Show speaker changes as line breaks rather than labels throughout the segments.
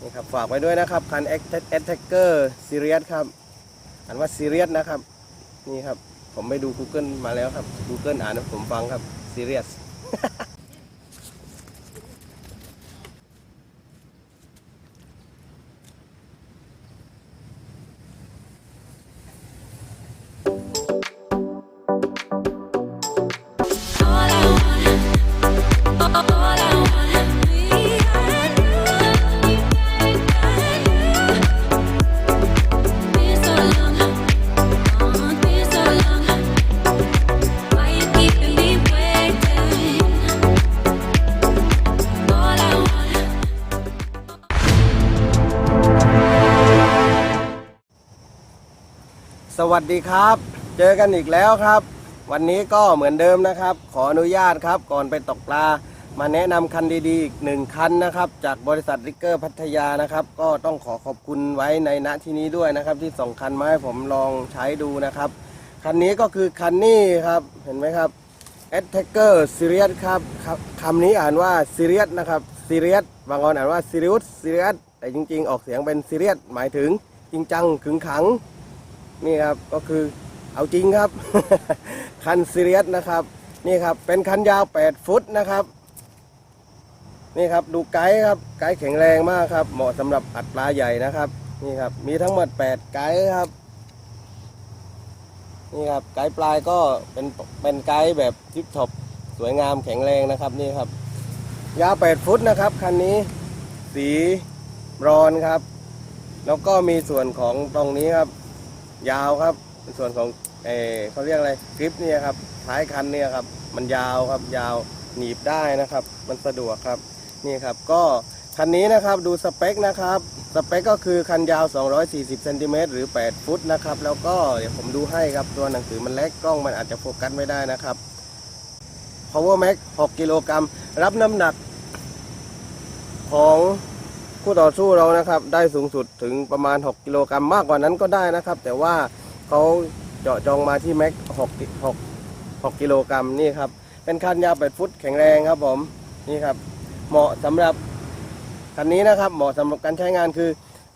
นี่ครับฝากไว้ด้วยนะครับคันแอคแท็กเกอร์ซีเรียสครับอ่านว่าซีเรียสนะครับ นี่ครับ ผมไปดู Google มาแล้วครับ Google อ่านผมฟังครับซีเรียส วัสดีครับ เจอกันอีกแล้วครับ วันนี้ก็เหมือนเดิมนะครับ ขออนุญาตครับ ก่อนไปตกปลา มาแนะนำคันดีๆอีกหนึ่งคันนะครับ จากบริษัทริกเกอร์พัทยานะครับ ก็ต้องขอขอบคุณไว้ในณที่นี้ด้วยนะครับ ที่ส่งคันมาให้ผมลองใช้ดูนะครับ คันนี้ก็คือคันนี้ครับ เห็นไหมครับ a t t a c k e r Serious ครับครับคำนี้อ่านว่า Serious นะครับ Serious บางคนอ่านว่า Serious Serious แต่จริงๆ ออกเสียงเป็น Serious หมายถึงจริงจังขึงขัง นี่ครับก็คือเอาจริงครับ คันซีเรียสนะครับ นี่ครับเป็นคันยาว 8 ฟุตนะครับ นี่ครับดูไกด์ครับไกด์แข็งแรงมากครับ เหมาะสำหรับอัดปลาใหญ่นะครับ นี่ครับมีทั้งหมด 8 ไกด์ครับ นี่ครับไกด์ปลายก็เป็นเป็นไกด์แบบทิปท็อปสวยงามแข็งแรงนะครับนี่ครับ ยาว 8 ฟุตนะครับคันนี้สีบรอนครับ แล้วก็มีส่วนของตรงนี้ครับ ยาวครับในส่วนของเออเขาเรียกอะไรกริปเนี่ยครับท้ายคันเนี่ยครับมันยาวครับยาวหนีบได้นะครับ มันสะดวกครับนี่ครับก็คันนี้นะครับดูสเปคนะครับสเปคก็คือคันยาว 240เซนติเมตรหรือ 8 ฟุตนะครับแล้วก็เดี๋ยวผมดูให้ครับตัวหนังสือมันเล็กกล้องมันอาจจะโฟกัสไม่ได้นะครับ Power Max 6กิโลกรัมรับน้ำหนักของ คู่ต่อสู้เรานะครับ ได้สูงสุดถึงประมาณ 6 กิโลกรัมมากกว่านั้นก็ได้นะครับ แต่ว่าเขาเจาะจองมาที่แม็ก6 6 6กิโลกรัมนี่ครับ เป็นคันยาว8ฟุตแข็งแรงครับผมนี่ครับ เหมาะสำหรับคันนี้นะครับ เหมาะสำหรับการใช้งานคือ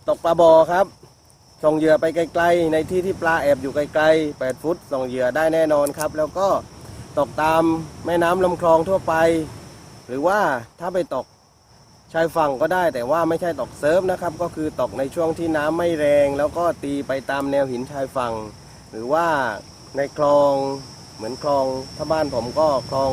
ตกปลาบอครับส่งเหยื่อไปไกล ๆ ในที่ที่ปลาแอบอยู่ไกลๆ8ฟุตส่งเหยื่อได้แน่นอนครับ แล้วก็ตกตามแม่น้ำลำคลองทั่วไป หรือว่าถ้าไปตก ชายฝั่งก็ได้แต่ว่าไม่ใช่ตกเซิร์ฟนะครับ ก็คือตกในช่วงที่น้ำไม่แรง แล้วก็ตีไปตามแนวหินชายฝั่ง หรือว่าในคลองเหมือนคลองถ้าบ้านผมก็คลอง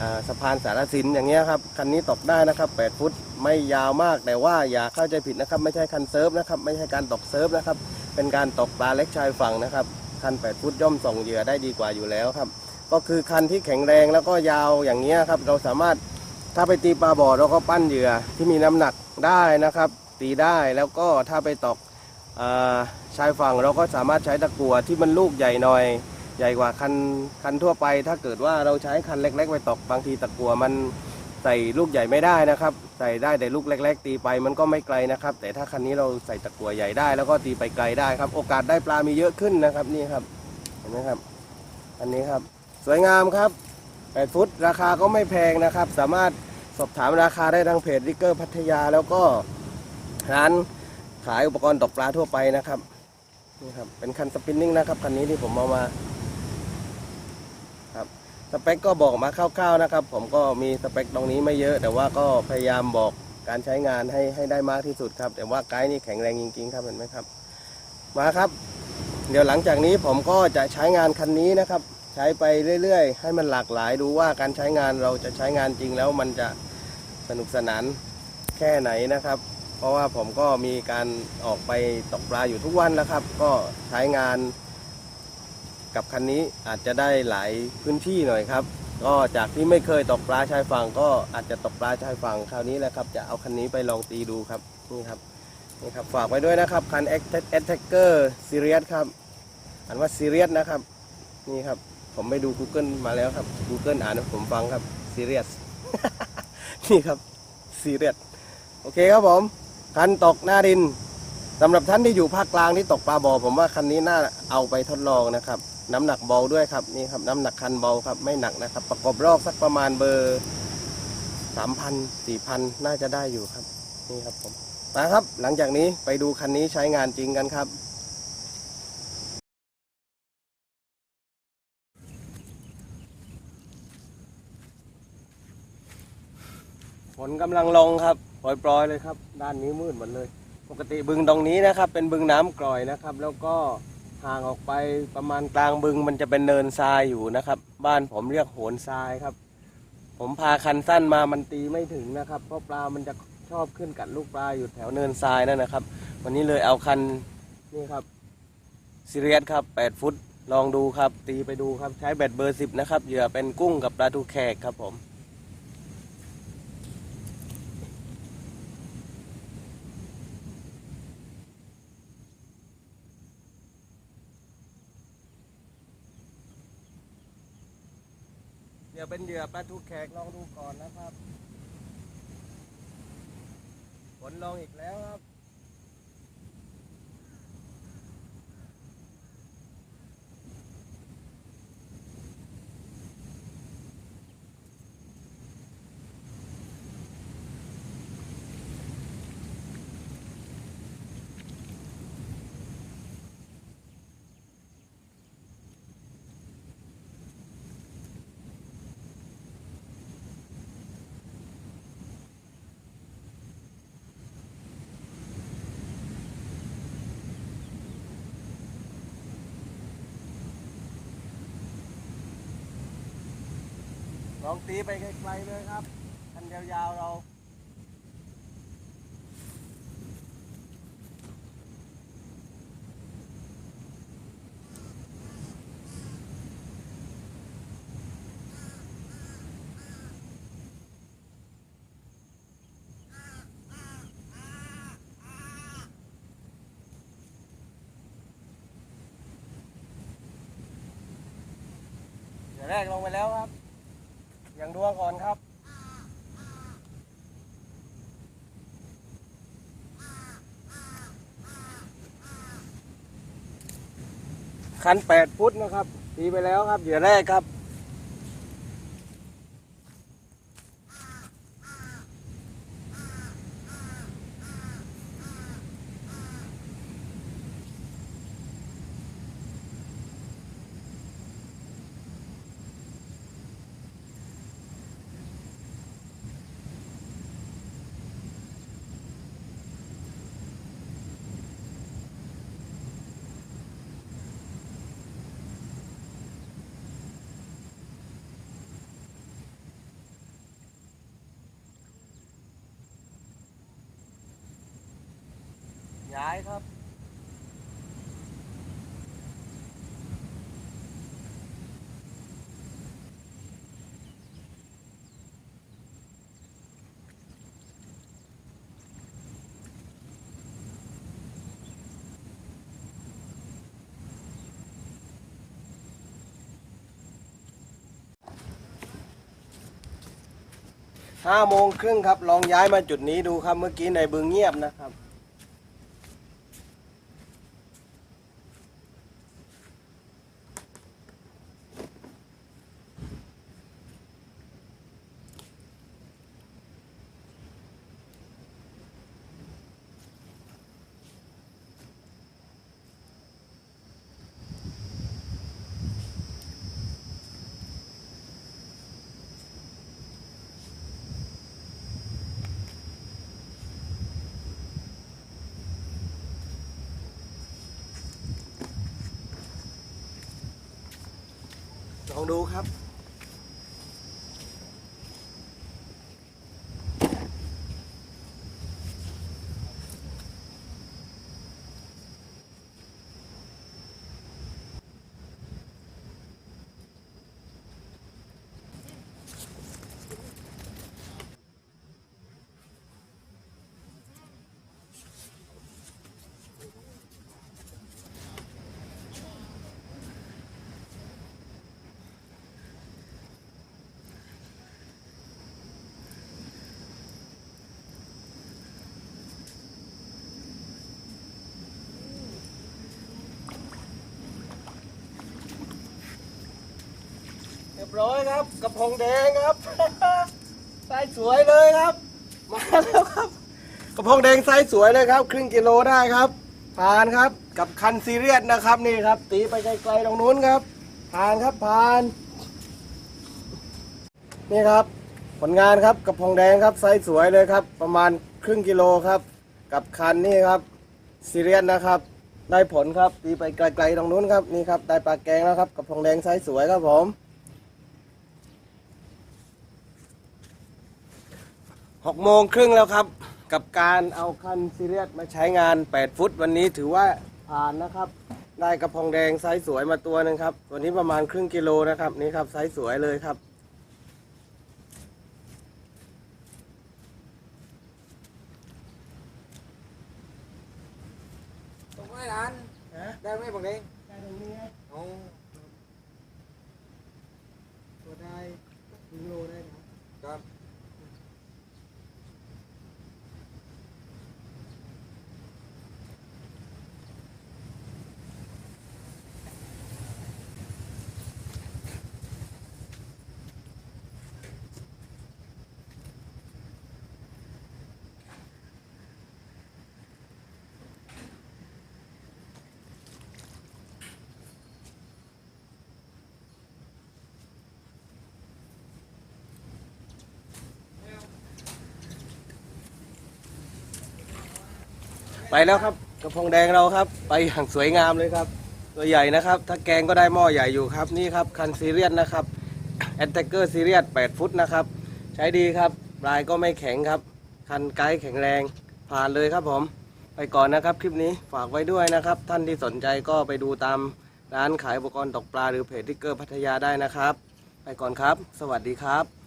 อสะพานสารสินอย่างเงี้ยครับคันนี้ตกได้นะครับ 8 ฟุตไม่ยาวมาก แต่ว่าอย่าเข้าใจผิดนะครับ ไม่ใช่คันเซิร์ฟนะครับ ไม่ใช่การตกเซิร์ฟนะครับ เป็นการตกปลาเล็กชายฝั่งนะครับคัน 8 ฟุตย่อมส่งเหยื่อได้ดีกว่าอยู่แล้วครับ ก็คือคันที่แข็งแรงแล้วก็ยาวอย่างเงี้ยครับเราสามารถ ถ้าไปตีปลาบ่อเราก็ปั้นเหยื่อที่มีน้ำหนักได้นะครับ ตีได้แล้วก็ถ้าไปตกอชายฝั่งเราก็สามารถใช้ตะกั่วที่มันลูกใหญ่หน่อย ใหญ่กว่าคันคันทั่วไป ถ้าเกิดว่าเราใช้คันเล็ก ๆ ไปตกบางทีตะกั่วมันใส่ลูกใหญ่ไม่ได้นะครับ ใส่ได้แต่ลูกเล็ก ๆ ตีไปมันก็ไม่ไกลนะครับ แต่ถ้าคันนี้เราใส่ตะกั่วใหญ่ได้ แล้วก็ตีไปไกลได้ครับ โอกาสได้ปลามีเยอะขึ้นนะครับนี่ครับเห็นไหมครับ อันนี้ครับ สวยงามครับ 8 ฟุต ราคาก็ไม่แพงนะครับ สามารถสอบถามราคาได้ทางเพจริกเกอร์พัทยา แล้วก็ร้านขายอุปกรณ์ตกปลาทั่วไปนะครับนี่ครับเป็นคันสปินนิ่งนะครับคันนี้ที่ผมเอามาครับสเปคก็บอกมาคร่าวๆนะครับ ผมก็มีสเปคตรงนี้ไม่เยอะ แต่ว่าก็พยายามบอกการใช้งานให้ให้ได้มากที่สุดครับ แต่ว่าไกด์นี่แข็งแรงจริงๆครับเห็นไหมครับ มาครับ เดี๋ยวหลังจากนี้ผมก็จะใช้งานคันนี้นะครับ ช้ไปเรื่อยๆ ให้มันหลากหลายดูว่าการใช้งานเราจะใช้งานจริงแล้วมันจะสนุกสนานแค่ไหนนะครับ เพราะว่าผมก็มีการออกไปตกปลาอยู่ทุกวันแล้วครับ ก็ใช้งาน กับคันนี้อาจจะได้หลายพื้นที่หน่อยครับ ก็จากที่ไม่เคยตกปลาชายฝั่งก็อาจจะตกปลาชายฝั่งคราวนี้แหละครับ จะเอาคันนี้ไปลองตีดูครับนี่ครับนี่ครับฝากไว้ด้วยนะครับคัน a t t a c k e r Serious ครับอ่านว่า Serious นะครับนี่ครับ ผมไปดู Google มาแล้วครับ Google อ่านให้ผมฟังครับ serious นี่ครับ serious โอเคครับผม คันตกหน้าดินสำหรับท่านที่อยู่ภาคกลางที่ตกปลาบอผมว่าคันนี้น่าเอาไปทดลองนะครับ น้ำหนักเบาด้วยครับนี่ครับน้ำหนักคันเบาครับไม่หนักนะครับ ประกอบรอกสักประมาณเบอร์สามพันสี่พันน่าจะได้อยู่ครับ นี่ครับผมไปนะครับ หลังจากนี้ไปดูคันนี้ใช้งานจริงกันครับ นกำลังลงครับปล่อยๆเลยครับ ด้านนี้มืดหมดเลย ปกติบึงตรงนี้นะครับ เป็นบึงน้ำกร่อยนะครับ แล้วก็ห่างออกไปประมาณกลางบึงมันจะเป็นเนินทรายอยู่นะครับ บ้านผมเรียกโหนทรายครับ ผมพาคันสั้นมามันตีไม่ถึงนะครับ เพราะปลามันจะชอบขึ้นกัดลูกปลาอยู่แถวเนินทรายนั่นนะครับ วันนี้เลยเอาคันนี่ครับซีเรียสครับ 8 ฟุตลองดูครับ ตีไปดูครับ ใช้แบตเบอร์ 10 นะครับ เหยื่อเป็นกุ้งกับปลาทูแขกครับผม เป็นเหยื่อปลาทูแขกลองดูก่อนนะครับ ฝนลองอีกแล้วครับ องตีไปไกลๆเลยครับคันยาวๆเราเดี๋ยวแรกลงไปแล้วครับ อย่างดวงก่อนครับ คันแปดฟุตนะครับตีไปแล้วครับเหยื่อแรกครับ ย้ายครับ ห้าโมงครึ่งครับ ลองย้ายมาจุดนี้ดูครับ เมื่อกี้ในบึงเงียบนะครับ ลองดูครับ บร้อยครับ กระพงแดงครับได้สวยเลยครับ มาแล้วครับ กระพงแดงไซส์สวยเลยครับ ครึ่งกิโลได้ครับผ่านครับ กับคันซีเรียสนะครับนี่ครับ ตีไปไกลๆตรงนู้นครับผ่านครับผ่าน นี่ครับ ผลงานครับกระพงแดงครับไซส์สวยเลยครับ ประมาณครึ่งกิโลครับ กับคันนี่ครับซีเรียสนะครับได้ผลครับตีไปไกลๆตรงนู้นครับนี่ครับได้ปลาแกงแล้วครับกระพงแดงไซส์สวยครับผม หกโมงครึ่งแล้วครับ กับการเอาคันซีเรียสมาใช้งาน 8 ฟุต วันนี้ถือว่าผ่านนะครับ ได้กระพงแดงไซส์สวยมาตัวหนึ่งครับ ตัวนี้ประมาณครึ่งกิโลนะครับ นี่ครับไซส์สวยเลยครับ
ตรงไหนร้าน ได้ไหมบังเด้ง
ได้ตรงนี้ครับ
เอา
ตัวได้ครึ่งโลได้ครับ
ครับ
ไปแล้วครับกระพงแดงเราครับ ไปอย่างสวยงามเลยครับ ตัวใหญ่นะครับ ถ้าแกงก็ได้หม้อใหญ่อยู่ครับนี่ครับคันซีเรียสนะครับแอนเทเกอร์ซีเรียส8ฟุตนะครับ ใช้ดีครับลายก็ไม่แข็งครับ คันไกด์แข็งแรง ผ่านเลยครับผม ไปก่อนนะครับ คลิปนี้ฝากไว้ด้วยนะครับ ท่านที่สนใจก็ไปดูตามร้านขายอุปกรณ์ตกปลาหรือเพจทิกเกอร์พัทยาได้นะครับ ไปก่อนครับ สวัสดีครับ